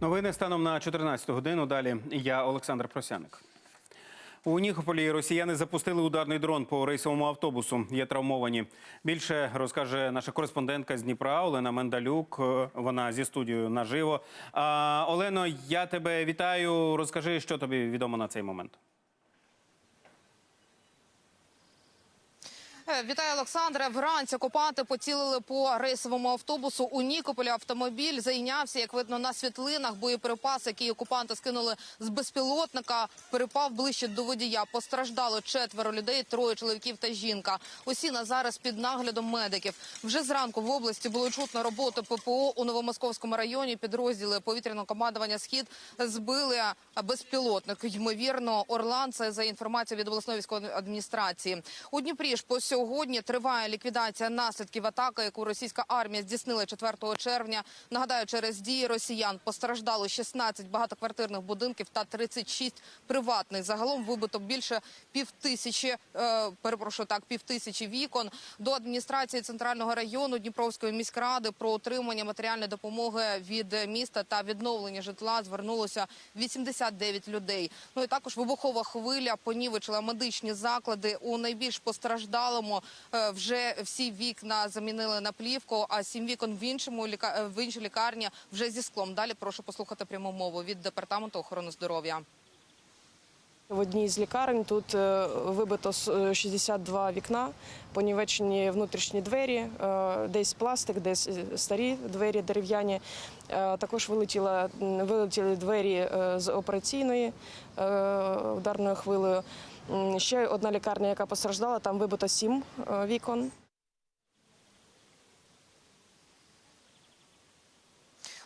Новини станом на 14 годину. Далі я Олександр Просяник. У Ніхополі росіяни запустили ударний дрон по рейсовому автобусу. Є травмовані. Більше розкаже наша кореспондентка з Дніпра Олена Мендалюк. Е, Вона зі студією наживо. А, Олено, я тебе вітаю. Розкажи, що тобі відомо на цей момент. Вітаю, Олександре. Вранці окупанти поцілили по рейсовому автобусу у Нікополі. Автомобіль зайнявся, як видно на світлинах. Боєприпас, який окупанти скинули з безпілотника, перепав ближче до водія. Постраждало четверо людей, троє чоловіків та жінка. Усі на зараз під наглядом медиків. Вже зранку в області було чутно роботу ППО у Новомосковському районі. Підрозділи повітряного командування Схід збили безпілотник. Ймовірно, Орлан. Це за інформацією від обласної військової адміністрації. У Дніпрі ж по сьогодні триває ліквідація наслідків атаки, яку російська армія здійснила 4 червня. Нагадаю, через дії росіян постраждало 16 багатоквартирних будинків та 36 приватних. Загалом вибито більше півтисячі, е, перепрошую, так, півтисячі вікон. До адміністрації центрального району Дніпровської міськради про отримання матеріальної допомоги від міста та відновлення житла звернулося 89 людей. Ну і також вибухова хвиля понівечила медичні заклади у найбільш постраждалому. Е, Вже всі вікна замінили на плівку, а сім вікон в іншому е, в іншій лікарні вже зі склом. Далі прошу послухати пряму мову від департаменту охорони здоров'я. В одній з лікарень тут е, вибито с- е, 62 вікна, понівечені внутрішні двері, десь пластик, десь старі двері дерев'яні. Також вилетіла, м, вилетіли двері з операційної ударною хвилею. Ще одна лікарня, яка постраждала, там вибито сім е, вікон.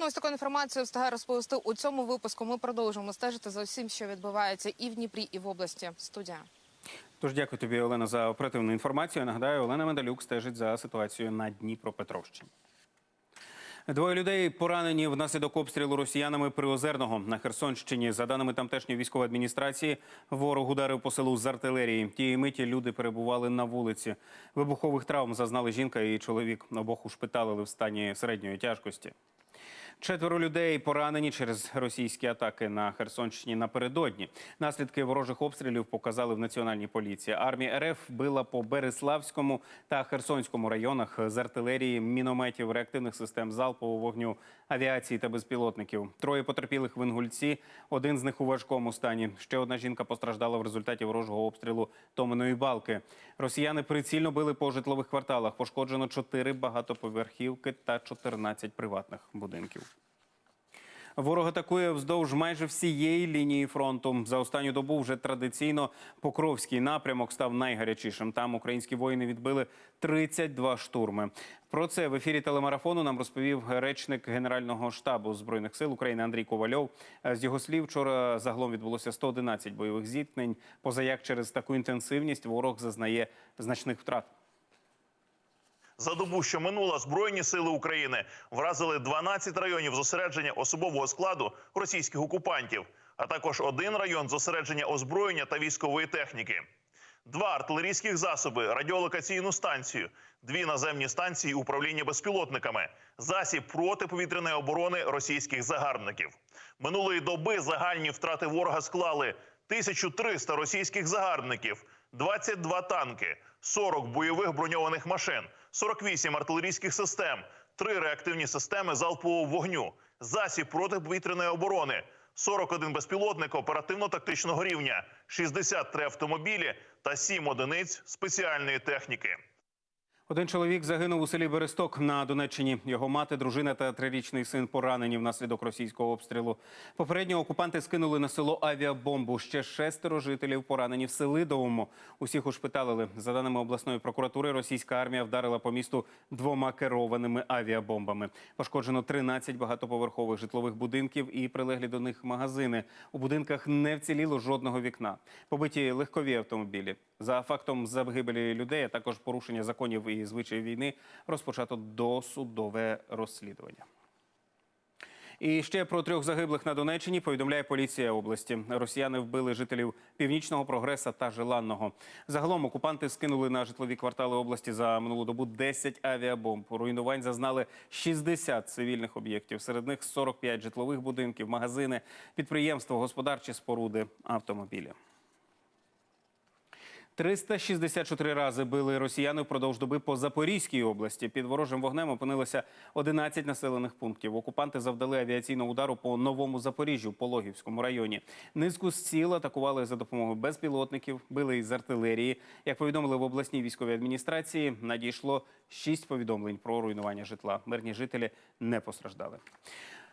Ну, ось таку інформацію встигаю розповісти у цьому випуску. Ми продовжуємо стежити за всім, що відбувається і в Дніпрі, і в області. Студія. Тож дякую тобі, Олена, за оперативну інформацію. Нагадаю, Олена Мендалюк стежить за ситуацією на Дніпропетровщині. Двоє людей поранені внаслідок обстрілу росіянами Приозерного на Херсонщині. За даними тамтешньої військової адміністрації, ворог ударив по селу з артилерії. Тієї миті люди перебували на вулиці. Вибухових травм зазнали жінка і чоловік. Обох ушпиталили в стані середньої тяжкості. Четверо людей поранені через російські атаки на Херсонщині напередодні. Наслідки ворожих обстрілів показали в національній поліції. Армія РФ била по Береславському та Херсонському районах з артилерії, мінометів, реактивних систем залпового вогню, авіації та безпілотників. Троє потерпілих в Інгульці, один з них у важкому стані. Ще одна жінка постраждала в результаті ворожого обстрілу Томеної балки. Росіяни прицільно били по житлових кварталах. Пошкоджено чотири багатоповерхівки та 14 приватних будинків. Ворог атакує вздовж майже всієї лінії фронту. За останню добу вже традиційно Покровський напрямок став найгарячішим. Там українські воїни відбили 32 штурми. Про це в ефірі телемарафону нам розповів речник Генерального штабу збройних сил України Андрій Ковальов. Е, З його слів, вчора загалом відбулося 111 бойових зіткнень. Позаяк через таку інтенсивність ворог зазнає значних втрат. За добу, що минула, Збройні сили України вразили 12 районів зосередження особового складу російських окупантів, а також один район зосередження озброєння та військової техніки, два артилерійських засоби, радіолокаційну станцію, дві наземні станції управління безпілотниками, засіб протиповітряної оборони російських загарбників. Минулої доби загальні втрати ворога склали 1300 російських загарбників, 22 танки, 40 бойових броньованих машин, 48 артилерійських систем, 3 реактивні системи залпового вогню, засіб протиповітряної оборони, 41 безпілотник оперативно-тактичного рівня, 63 автомобілі та 7 одиниць спеціальної техніки. Один чоловік загинув у селі Бересток на Донеччині. Його мати, дружина та трирічний син поранені внаслідок російського обстрілу. Попередньо окупанти скинули на село авіабомбу. Ще шестеро жителів поранені в Селидовому. Усіх ушпиталили. За даними обласної прокуратури, російська армія вдарила по місту двома керованими авіабомбами. Пошкоджено 13 багатоповерхових житлових будинків і прилеглі до них магазини. У будинках не вціліло жодного вікна. Побиті легкові автомобілі. За фактом загибелі людей, а також порушення законів і звичаїв війни, розпочато досудове розслідування. І ще про трьох загиблих на Донеччині повідомляє поліція області. Росіяни вбили жителів Північного Прогреса та Желанного. Загалом окупанти скинули на житлові квартали області за минулу добу 10 авіабомб. Руйнувань зазнали 60 цивільних об'єктів. Серед них 45 житлових будинків, магазини, підприємства, господарчі споруди, автомобілі. 364 рази били росіяни впродовж доби по Запорізькій області. Під ворожим вогнем опинилося 11 населених пунктів. Окупанти завдали авіаційного удару по новому Запоріжжю, Пологівському районі. Низку сіл атакували за допомогою безпілотників, били із артилерії. Як повідомили в обласній військовій адміністрації, надійшло 6 повідомлень про руйнування житла. Мирні жителі не постраждали.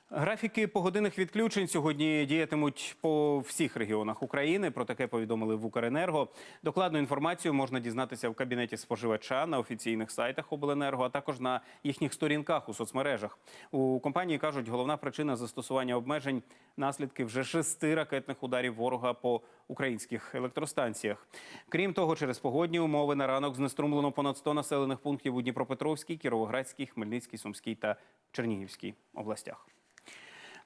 Графіки погодинних відключень сьогодні діятимуть по всіх регіонах України. Про таке повідомили в Укренерго. Докладну інформацію можна дізнатися в кабінеті споживача на офіційних сайтах обленерго, а також на їхніх сторінках у соцмережах. У компанії кажуть, головна причина застосування обмежень наслідки вже шести ракетних ударів ворога по українських електростанціях. Крім того, через погодні умови на ранок знеструмлено понад 100 населених пунктів у Дніпропетровській, Кіровоградській, Хмельницькій, Сумській та Чернігівській областях.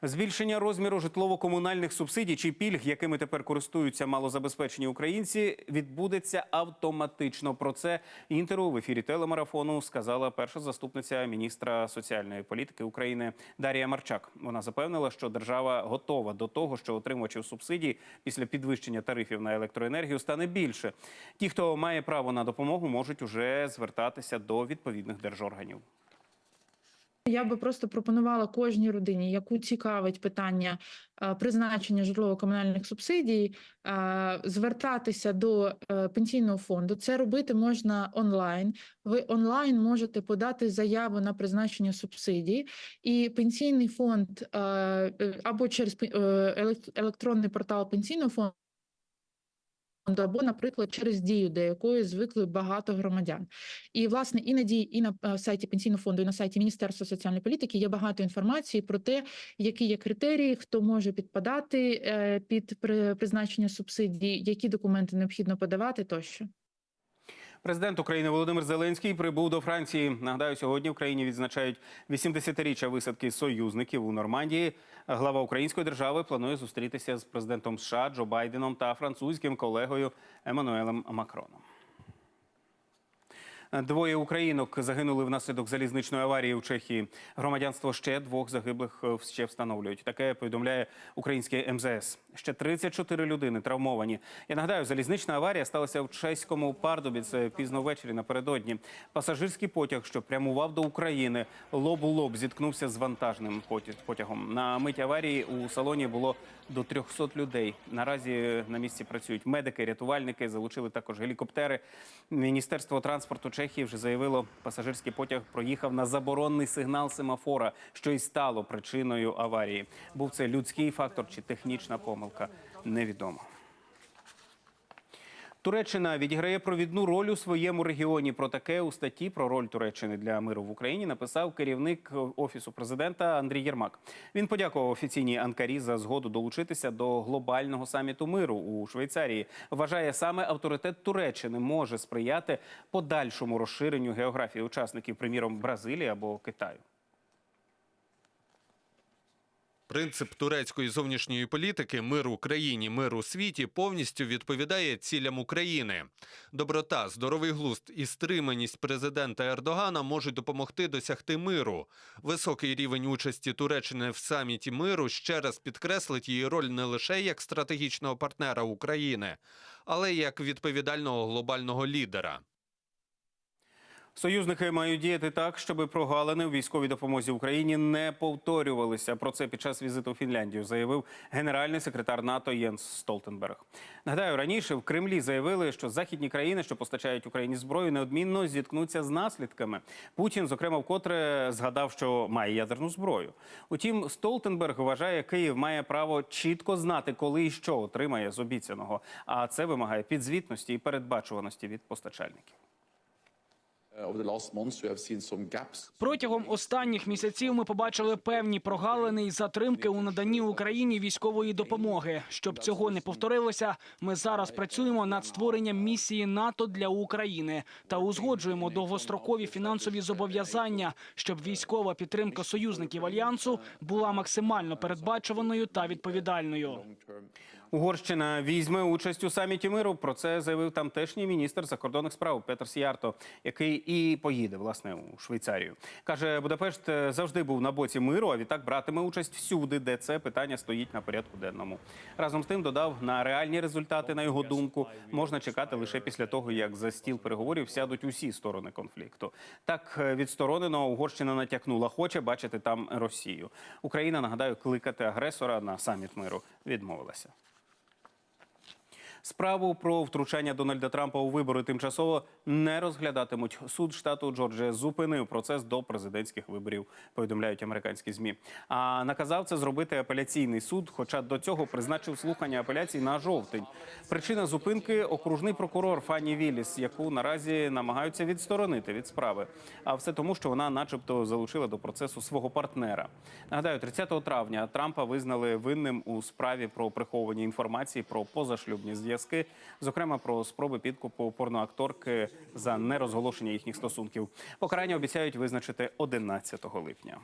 Збільшення розміру житлово-комунальних субсидій чи пільг, якими тепер користуються малозабезпечені українці, відбудеться автоматично. Про це інтеру в ефірі телемарафону сказала перша заступниця міністра соціальної політики України Дарія Марчак. Вона запевнила, що держава готова до того, що отримувачів субсидій після підвищення тарифів на електроенергію стане більше. Ті, хто має право на допомогу, можуть уже звертатися до відповідних держорганів. Я би просто пропонувала кожній родині, яку цікавить питання е, призначення житлово-комунальних субсидій, е, звертатися до е, пенсійного фонду. Це робити можна онлайн. Ви онлайн можете подати заяву на призначення субсидій, і пенсійний фонд або через електронний портал пенсійного фонду. Або, наприклад, через дію, до якої звикли багато громадян. І власне і дії, і на е, сайті пенсійного фонду, і на сайті Міністерства соціальної політики є багато інформації про те, які є критерії, хто може підпадати е, під при- призначення субсидій, які документи необхідно подавати тощо. Президент України Володимир Зеленський прибув до Франції. Нагадаю, сьогодні в країні відзначають 80-річчя висадки союзників у Нормандії. Глава української держави планує зустрітися з президентом США Джо Байденом та французьким колегою Еммануелем Макроном. Двоє українок загинули внаслідок залізничної аварії у Чехії. Громадянство ще двох загиблих е, ще встановлюють. Таке повідомляє українське МЗС. Ще 34 людини травмовані. Я нагадаю, залізнична аварія сталася в чеському Пардубі. Це пізно ввечері напередодні. Пасажирський потяг, що прямував до України, лоб у лоб зіткнувся з вантажним потягом. На мить аварії у салоні було до 300 людей. Наразі на місці працюють медики, рятувальники, залучили також гелікоптери. Міністерство транспорту Чехії вже заявило, пасажирський потяг проїхав на заборонний сигнал семафора, що й стало причиною аварії. Був це людський фактор чи технічна помилка, невідомо. Туреччина відіграє провідну роль у своєму регіоні. Про таке у статті про роль Туреччини для миру в Україні написав керівник офісу президента Андрій Єрмак. Він подякував офіційній Анкарі за згоду долучитися до глобального саміту миру у Швейцарії. Вважає, саме авторитет Туреччини може сприяти подальшому розширенню географії учасників, приміром Бразилії або Китаю. Принцип турецької зовнішньої політики мир у країні, мир у світі повністю відповідає цілям України. Доброта, здоровий глузд і стриманість президента Ердогана можуть допомогти досягти миру. Високий рівень участі Туреччини в саміті миру ще раз підкреслить її роль не лише як стратегічного партнера України, але й як відповідального глобального лідера. Союзники мають діяти так, щоб прогалини у військовій допомозі Україні не повторювалися. Про це під час візиту в Фінляндію заявив генеральний секретар НАТО Єнс Столтенберг. Нагадаю, раніше в Кремлі заявили, що західні країни, що постачають Україні зброю, неодмінно зіткнуться з наслідками. Путін, зокрема, вкотре згадав, що має ядерну зброю. Утім, Столтенберг вважає, Київ має право чітко знати, коли і що отримає з обіцяного. А це вимагає підзвітності і передбачуваності від постачальників. Протягом останніх місяців ми побачили певні прогалини і затримки у наданні Україні військової допомоги. Щоб цього не повторилося, ми зараз працюємо над створенням місії НАТО для України та узгоджуємо довгострокові фінансові зобов'язання, щоб військова підтримка союзників альянсу була максимально передбачуваною та відповідальною. Угорщина візьме участь у саміті миру. Про це заявив тамтешній міністр закордонних справ Петр Сіярто, який і поїде власне у Швейцарію. каже, Будапешт е, завжди був на боці миру, а відтак братиме участь всюди, де це питання стоїть на порядку денному. Разом з тим додав на реальні результати, на його думку, можна чекати лише після того, як за стіл переговорів сядуть усі сторони конфлікту. Так е, відсторонено Угорщина натякнула, хоче бачити там Росію. Україна нагадаю, кликати агресора на саміт миру відмовилася. Справу про втручання Дональда Трампа у вибори тимчасово не розглядатимуть. Суд штату Джорджія зупинив процес до президентських виборів. Повідомляють американські змі. А наказав це зробити апеляційний суд. Хоча до цього призначив слухання апеляцій на жовтень. Причина зупинки окружний прокурор Фанні Вілліс, яку наразі намагаються відсторонити від справи. А все тому, що вона, начебто, залучила до процесу свого партнера. Нагадаю, 30 травня Трампа визнали винним у справі про приховування інформації про позашлюбні зв'язки, зокрема про спроби підкупу порноакторки за нерозголошення їхніх стосунків. Покарання обіцяють визначити 11 липня.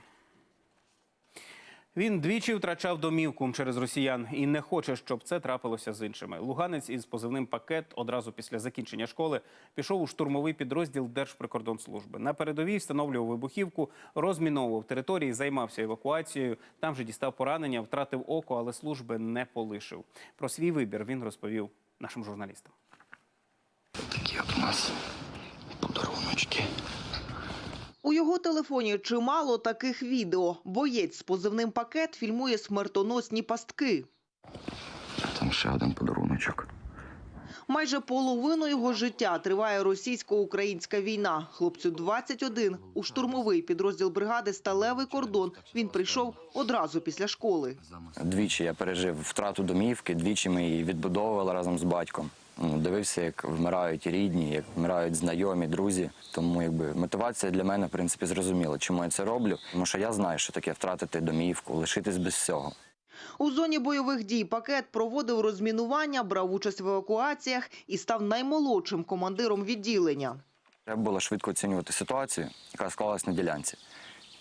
Він двічі втрачав домівку через росіян і не хоче, щоб це трапилося з іншими. Луганець із позивним пакет одразу після закінчення школи пішов у штурмовий підрозділ Держприкордонслужби. На передовій встановлював вибухівку, розміновував території, займався евакуацією. Там же дістав поранення, втратив око, але служби не полишив. Про свій вибір він розповів нашим журналістам. Такі от у нас У його телефоні чимало таких відео. Боєць з позивним пакет фільмує смертоносні пастки. Там ще один подаруночок. Майже половину його життя триває російсько-українська війна. Хлопцю 21. У штурмовий підрозділ бригади Сталевий кордон він прийшов одразу після школи. Двічі я пережив втрату домівки, двічі ми її відбудовували разом з батьком. Ну, Дивився, як вмирають рідні, як вмирають знайомі, друзі. Тому якби мотивація для мене, в принципі, зрозуміла, чому я це роблю. Тому що я знаю, що таке втратити домівку, лишитись без всього. У зоні бойових дій пакет проводив розмінування, брав участь в евакуаціях і став наймолодшим командиром відділення. Треба було швидко оцінювати ситуацію, яка склалась на ділянці.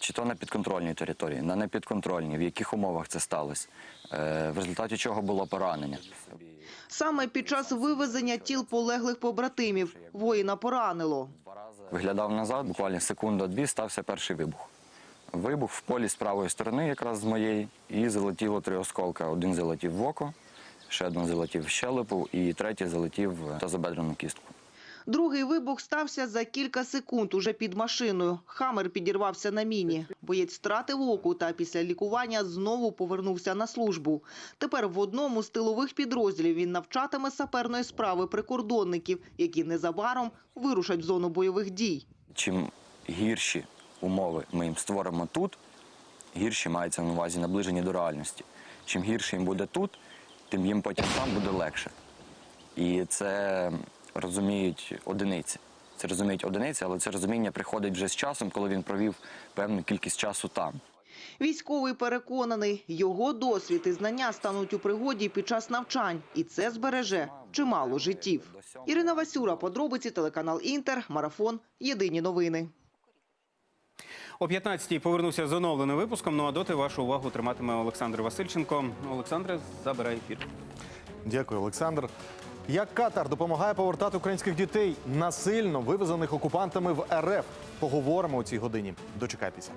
Чи то на підконтрольній території, на непідконтрольній, в яких умовах це сталося, е, в результаті чого було поранення. Саме під час вивезення тіл полеглих побратимів воїна поранило. Виглядав назад, буквально секунду-дві стався перший вибух. Вибух в полі з правої сторони, якраз з моєї, і залетіло три осколка. Один залетів в око, ще один залетів в щелепу, і третій залетів в тазобедрену кістку. Другий вибух стався за кілька секунд уже під машиною. Хамер підірвався на міні. Боєць втратив оку та після лікування знову повернувся на службу. Тепер в одному з тилових підрозділів він навчатиме саперної справи прикордонників, які незабаром вирушать в зону бойових дій. Чим гірші умови ми їм створимо тут, гірші мається на увазі наближені до реальності. Чим гірше їм буде тут, тим їм потім там буде легше. І це розуміють одиниці. Це розуміють одиниці, але це розуміння приходить вже з часом, коли він провів певну кількість часу там. Військовий переконаний, його досвід і знання стануть у пригоді під час навчань, і це збереже чимало життів. Ірина Васюра, подробиці, телеканал Інтер, марафон. Єдині новини. О 15-й повернуся з оновленим випуском. Ну а доти вашу увагу триматиме Олександр Васильченко. Олександре, забирай ефір. Дякую, Олександр. Як Катар допомагає повертати українських дітей насильно вивезених окупантами в РФ? Поговоримо у цій годині. Дочекайтеся.